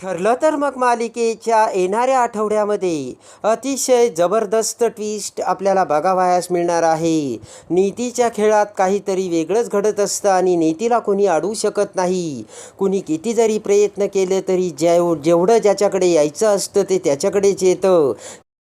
ठरलं तर मग मालिकेच्या येणाऱ्या आठवड्यामध्ये अतिशय जबरदस्त ट्विस्ट आपल्याला बघावयास मिळणार आहे. नीतीच्या खेळात काहीतरी वेगळंच घडत असतं आणि नीतीला कोणी अडवू शकत नाही. कुणी किती जरी प्रयत्न केले तरी जेव जेवढं ज्याच्याकडे यायचं असतं ते त्याच्याकडेच येतं.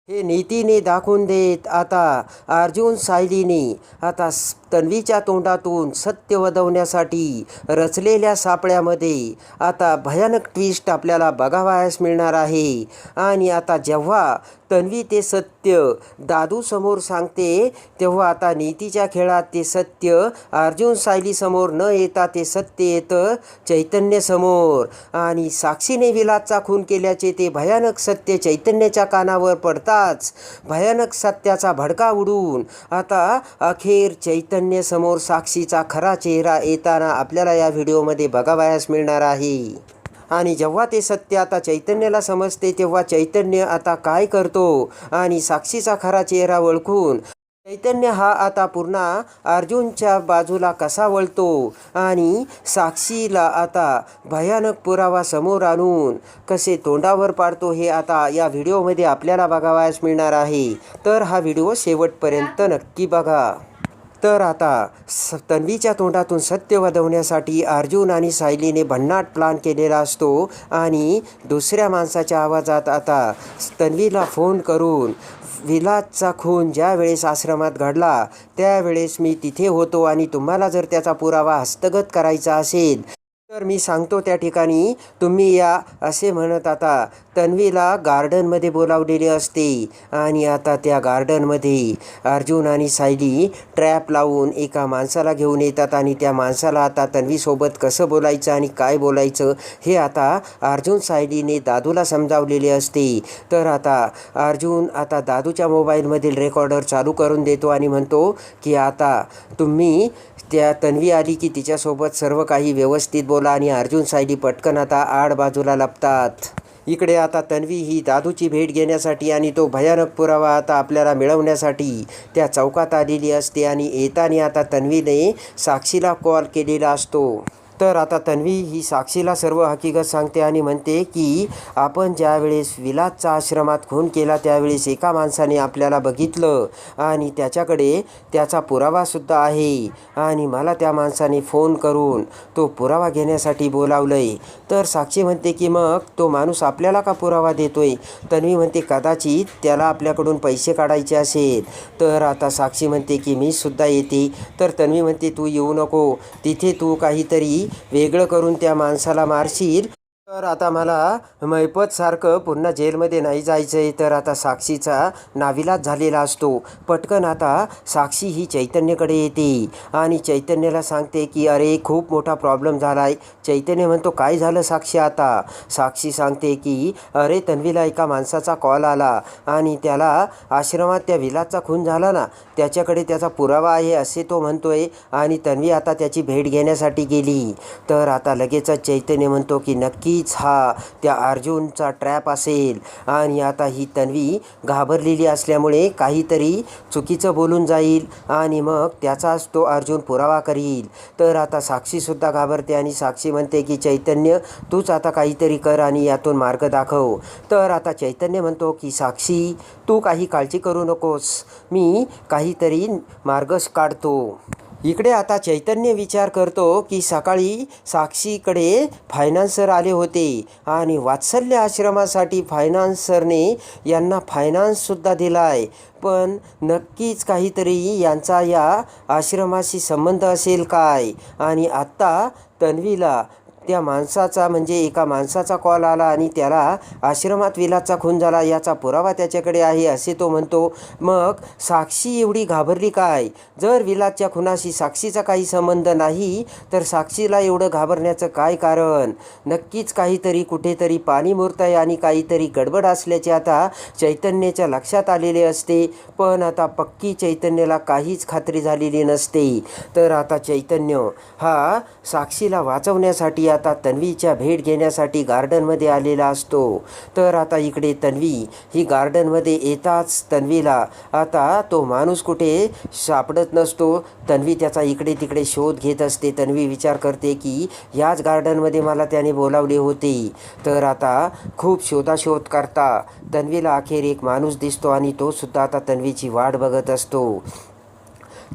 हे नीतीने दाखवून देत आता अर्जुन सायलीने आता तन्वीच्या तोंडातून सत्य वदवण्यासाठी रचलेल्या सापळ्यामध्ये आता भयानक ट्विस्ट आपल्याला बघावयास मिळणार आहे. आणि आता जेव्हा तन्वी ते सत्य. दादूसमोर सांगते तेव्हा आता नीतीच्या खेळात ते सत्य अर्जुन सायलीसमोर न येता ते सत्य येतं चैतन्यसमोर आणि साक्षीने विलासचा खून केल्याचे ते भयानक सत्य चैतन्याच्या कानावर पडताच भयानक सत्याचा भडका उडून आता अखेर चैतन्यसमोर साक्षीचा खरा चेहरा येताना आपल्याला या व्हिडिओमध्ये बघावयास मिळणार आहे. आणि जेव्हा ते सत्य आता चैतन्याला समजते तेव्हा चैतन्य आता काय करतो? आणि साक्षीचा खरा चेहरा ओळखून चैतन्य हा आता पुन्हा अर्जुनच्या बाजूला कसा वळतो? आणि साक्षीला आता भयानक पुरावा समोर आणून कसे तोंडावर पाडतो हे आता या व्हिडिओमध्ये आपल्याला बघावयास मिळणार आहे. तर हा व्हिडिओ शेवटपर्यंत नक्की बघा. तर आता स तन्वीच्या तोंडातून सत्य वधवण्यासाठी अर्जुन आणि सायलीने भन्नाट प्लान केलेला असतो आणि दुसऱ्या माणसाच्या आवाजात आता तन्वीला फोन करून विलासचा खून ज्या वेळेस आश्रमात घडला त्यावेळेस मी तिथे होतो आणि तुम्हाला जर त्याचा पुरावा हस्तगत करायचा असेल तर मी सांगतो त्या ठिकाणी तुम्ही या असे म्हणत आता तन्वीला गार्डनमध्ये बोलावलेले असते. आणि आता त्या गार्डनमध्ये अर्जुन आणि सायली ट्रॅप लावून एका माणसाला घेऊन येतात आणि त्या माणसाला आता तन्वीसोबत कसं बोलायचं आणि काय बोलायचं हे आता अर्जुन सायलीने दादूला समजावलेले असते. तर आता अर्जुन आता दादूच्या मोबाईलमधील रेकॉर्डर चालू करून देतो आणि म्हणतो की आता तुम्ही त्या तन्वी आली की तिच्यासोबत सर्व काही व्यवस्थित बोला आणि अर्जुन सायली पटकन आता आड बाजूला लपतात. इकडे आता तन्वी ही दादूची भेट घेण्यासाठी आणि तो भयानक पुरावा आता आपल्याला मिळवण्यासाठी त्या चौकात आलेली असते आणि येताना आता तन्वीने साक्षीला कॉल केलेला असतो. तर आता तन्वी ही साक्षीला सर्व हकीकत सांगते आणि म्हणते की आपण ज्यावेळेस विलासचा आश्रमात खून केला त्यावेळेस एका माणसाने आपल्याला बघितलं आणि त्याच्याकडे त्याचा पुरावासुद्धा आहे. आणि मला त्या माणसाने फोन करून तो पुरावा घेण्यासाठी बोलावलंय. तर साक्षी म्हणते की मग तो माणूस आपल्याला का पुरावा देतोय? तन्वी म्हणते कदाचित त्याला आपल्याकडून पैसे काढायचे असेल. तर आता साक्षी म्हणते की मी सुद्धा येते. तर तन्वी म्हणते तू येऊ नको. तिथे तू काहीतरी वेगळं करून त्या माणसाला मारशील तर आता मला मैपतसारखं पुन्हा जेलमध्ये नाही जायचं आहे तर आता साक्षीचा नाविलाज झालेला असतो. पटकन आता साक्षी ही चैतन्यकडे येते. आणि चैतन्याला सांगते की अरे खूप मोठा प्रॉब्लेम झाला आहे चैतन्य म्हणतो काय झालं साक्षी आता? साक्षी सांगते की अरे तन्वीला एका माणसाचा कॉल आला आणि त्याला आश्रमात त्या विलासचा खून झाला ना त्याच्याकडे त्याचा पुरावा आहे असे तो म्हणतोय आणि तन्वी आता त्याची भेट घेण्यासाठी गेली. तर आता लगेचच चैतन्य म्हणतो की नक्की नक्कीच हा त्या अर्जुनचा ट्रॅप असेल. आणि आता ही तन्वी घाबरलेली असल्यामुळे काहीतरी चुकीचं बोलून जाईल आणि मग त्याचाच तो अर्जुन पुरावा करील. तर आता साक्षीसुद्धा घाबरते आणि साक्षी म्हणते की चैतन्य तूच आता काहीतरी कर आणि यातून मार्ग दाखव. तर आता चैतन्य म्हणतो की साक्षी तू काही काळजी करू नकोस. मी काहीतरी मार्गच काढतो. इकडे आता चैतन्य विचार करतो की सकाळी साक्षीकडे फायनान्सर आले होते आणि वात्सल्य आश्रमासाठी फायनान्सरने यांना फायनान्ससुद्धा दिला आहे पण नक्कीच काहीतरी यांचा या आश्रमाशी संबंध असेल काय? आणि आत्ता तन्वीला त्या माणसाचा म्हणजे एका माणसाचा कॉल आला आणि त्याला आश्रमात विलासचा खून झाला याचा पुरावा त्याच्याकडे आहे असे तो म्हणतो. मग साक्षी एवढी घाबरली काय? जर विलासच्या खुनाशी साक्षीचा काही संबंध नाही तर साक्षीला एवढं घाबरण्याचं काय कारण? नक्कीच काहीतरी कुठेतरी पाणी मुरत आहे आणि काहीतरी गडबड असल्याचे आता चैतन्याच्या लक्षात आलेले असते. पण आता पक्की चैतन्याला काहीच खात्री झालेली नसते. तर आता चैतन्य हा साक्षीला वाचवण्यासाठी आता तन्वीच्या भेट घेण्यासाठी गार्डनमध्ये आलेला असतो. तर आता इकडे तन्वी ही गार्डनमध्ये येताच तन्वीला. आता तो माणूस कुठे सापडत नसतो. तन्वी त्याचा इकडे तिकडे शोध घेत असते. तन्वी विचार करते की याच गार्डनमध्ये मला त्याने बोलावले होते. तर आता खूप शोधाशोध करता. तन्वीला अखेर एक माणूस दिसतो आणि तो सुद्धा आता तन्वीची वाट बघत असतो.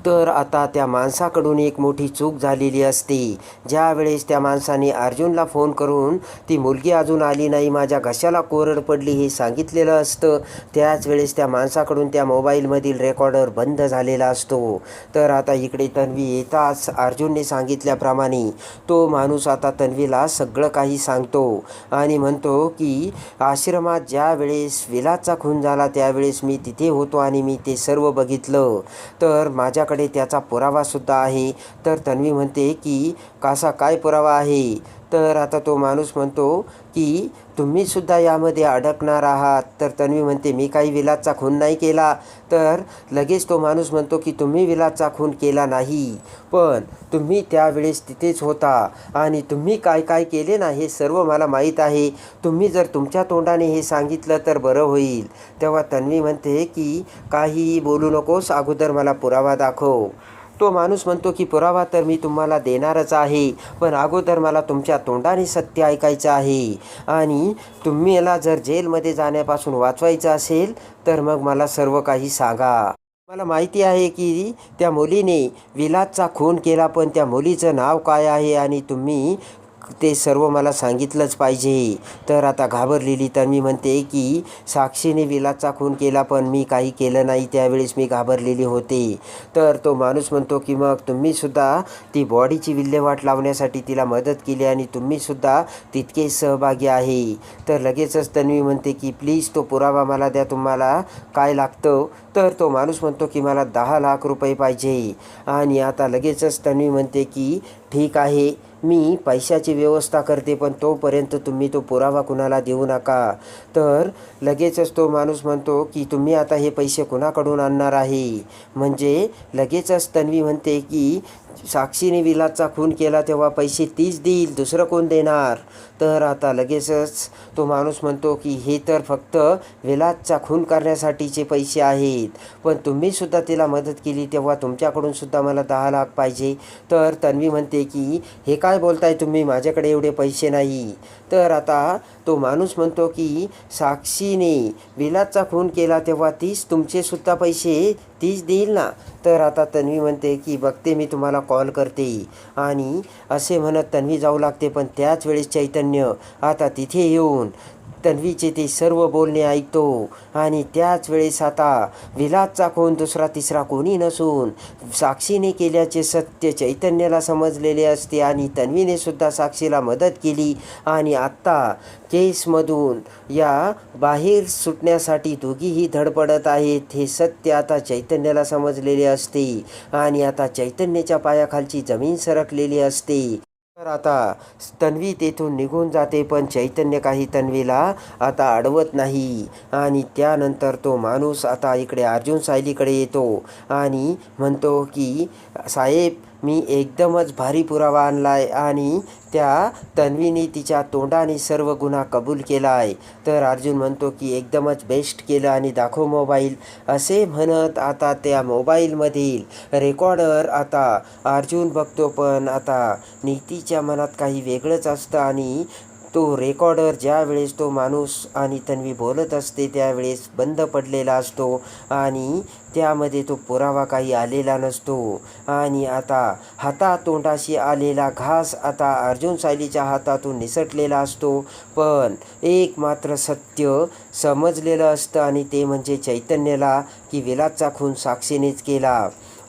तर आता त्या माणसाकडून एक मोठी चूक झालेली असते. ज्यावेळेस त्या माणसाने अर्जुनला फोन करून ती मुलगी अजून आली नाही माझ्या घशाला कोरड पडली हे सांगितलेलं असतं. त्याच वेळेस त्या माणसाकडून त्या मोबाईलमधील रेकॉर्डर बंद झालेला असतो. तर आता इकडे तन्वी येताच अर्जुनने सांगितल्याप्रमाणे तो माणूस आता तन्वीला सगळं काही सांगतो आणि म्हणतो की आश्रमात ज्या वेळेस विलासचा खून झाला त्यावेळेस मी तिथे होतो आणि मी ते सर्व बघितलं. तर माझ्या माझ्याकडे त्याचा पुरावासुद्धा आहे. तर तन्वी म्हणते की कसा काय पुरावा आहे? तर आता तो माणूस म्हणतो की तुम्हीसुद्धा यामध्ये अडकणार आहात. तर तन्वी म्हणते मी काही विलासचा खून नाही केला. तर लगेच तो माणूस म्हणतो की तुम्ही विलासचा खून केला नाही पण तुम्ही त्यावेळेस तिथेच होता आणि तुम्ही काय काय केले ना हे सर्व मला माहीत आहे. तुम्ही जर तुमच्या तोंडाने हे सांगितलं तर बरं होईल. तेव्हा तन्वी म्हणते की काहीही बोलू नकोस अगोदर मला पुरावा दाखव. तो माणूस म्हणतो की पुरावा तर मी तुम्हाला देणारच आहे पण अगोदर मला तुमच्या तोंडाने सत्य ऐकायचं आहे. आणि तुम्ही याला जर जेलमध्ये जाण्यापासून वाचवायचं असेल तर मग मला सर्व काही सांगा. मला माहिती आहे की त्या मुलीने विलासचा खून केला पण त्या मुलीचं नाव काय आहे आणि तुम्ही ते सर्व मला सांगितलंच पाहिजे. तर आता घाबरलेली तर मी म्हणते की साक्षीने विलाचा खून केला पण मी काही केलं नाही. त्यावेळेस मी घाबरलेली होते. तर तो माणूस म्हणतो की मग तुम्हीसुद्धा ती बॉडीची विल्हेवाट लावण्यासाठी तिला मदत केली आणि तुम्हीसुद्धा तितके सहभागी आहे. तर लगेचच तन्वी म्हणते की प्लीज तो पुरावा मला द्या. तुम्हाला काय लागतं? तर तो माणूस म्हणतो की मला दहा लाख रुपये पाहिजे. आणि आता लगेचच तन्वी म्हणते की ठीक आहे. मी पैशाची व्यवस्था करते पण तोपर्यंत तुम्ही तो पुरावा कुणाला देऊ नका. तर लगेचच तो माणूस म्हणतो की तुम्ही आता हे पैसे कुणाकडून आणणार आहे? म्हणजे लगेचच तन्वी म्हणते की साक्षीने विलासचा खून केला तेव्हा पैसे तीच देईल दुसरं कोण देणार? तर आता लगेचच तो माणूस म्हणतो की हे तर फक्त विलासचा खून करण्यासाठीचे पैसे आहेत. पण तुम्हीसुद्धा तिला मदत केली तेव्हा तुमच्याकडून सुद्धा मला दहा लाख पाहिजे. तर तन्वी म्हणते की हे काय बोलताय तुम्ही? माझ्याकडे एवढे पैसे नाही. तर आता तो माणूस म्हणतो की साक्षीने विलासचा खून केला तेव्हा तीच तुमचेसुद्धा पैसे तीच देईल ना. तर आता तन्वी म्हणते की बघते मी तुम्हाला कॉल करते. आणि असे म्हणत तन्वी जाऊ लागते पण त्याच वेळेस चैतन्य आता तिथे येऊन तन्वीचे ते सर्व बोलणे ऐकतो. आणि त्याच वेळेस आता विलासचा कोण दुसरा तिसरा कोणी नसून साक्षीने केल्याचे सत्य चैतन्याला समजलेले असते आणि तन्वीने सुद्धा साक्षीला मदत केली. आणि आत्ता केसमधून या बाहेर सुटण्यासाठी दोघीही धडपडत आहेत हे सत्य आता चैतन्याला समजलेले असते. आणि आता चैतन्याच्या पायाखालची जमीन सरकलेली असते. तर आता तन्वी तेथून निघून जाते पण चैतन्य काही तन्वीला आता अडवत नाही. आणि त्यानंतर तो माणूस आता इकडे अर्जुन सायलीकडे येतो आणि म्हणतो की साहेब मी एकदमच भारी पुरावा आणला आहे आणि त्या तन्वीने तिच्या तोंडाने सर्व गुन्हा कबूल केला आहे. तर अर्जुन म्हणतो की एकदमच बेस्ट केलं आणि दाखव मोबाईल असे म्हणत आता त्या मोबाईलमधील रेकॉर्डर आता अर्जुन बघतो पण आता नीतीच्या मनात काही वेगळंच असतं आणि तो रेकॉर्डर ज्यावेळेस तो माणूस आणि तन्वी बोलत असते त्यावेळेस बंद पडलेला असतो आणि त्यामध्ये तो पुरावा काही आलेला नसतो. आणि आता हातातोंडाशी आलेला घास आता अर्जुन सायलीच्या हातातून निसटलेला असतो. पण एक मात्र सत्य समजलेलं असतं आणि ते म्हणजे चैतन्याला की विलासचा खून साक्षीनेच केला.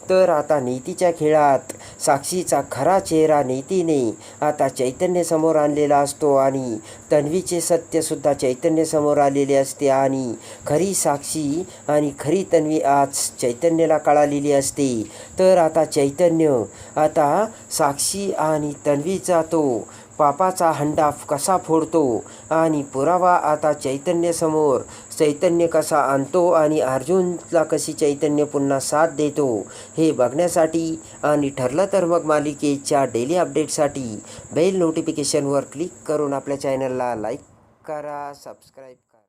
तर आता नीतीच्या खेळात. साक्षीचा खरा चेहरा नीतीने आता चैतन्य समोर आणलेला असतो आणि तन्वीचे सत्यसुद्धा चैतन्य समोर आलेले असते आणि खरी साक्षी आणि खरी तन्वी आज चैतन्याला कळालेली असते. तर आता चैतन्य आता साक्षी आणि तन्वीचा तो पापाचा हंडा कसा फोडतो आणि पुरावा आता चैतन्यसमोर. चैतन्य कसा आणतो आणि अर्जुनला कशी चैतन्य पुन्हा साथ देतो हे बघण्यासाठी आणि ठरलं तर मग मालिकेच्या डेली अपडेटसाठी बेल नोटिफिकेशनवर क्लिक करून आपल्या चॅनलला लाईक करा सबस्क्राईब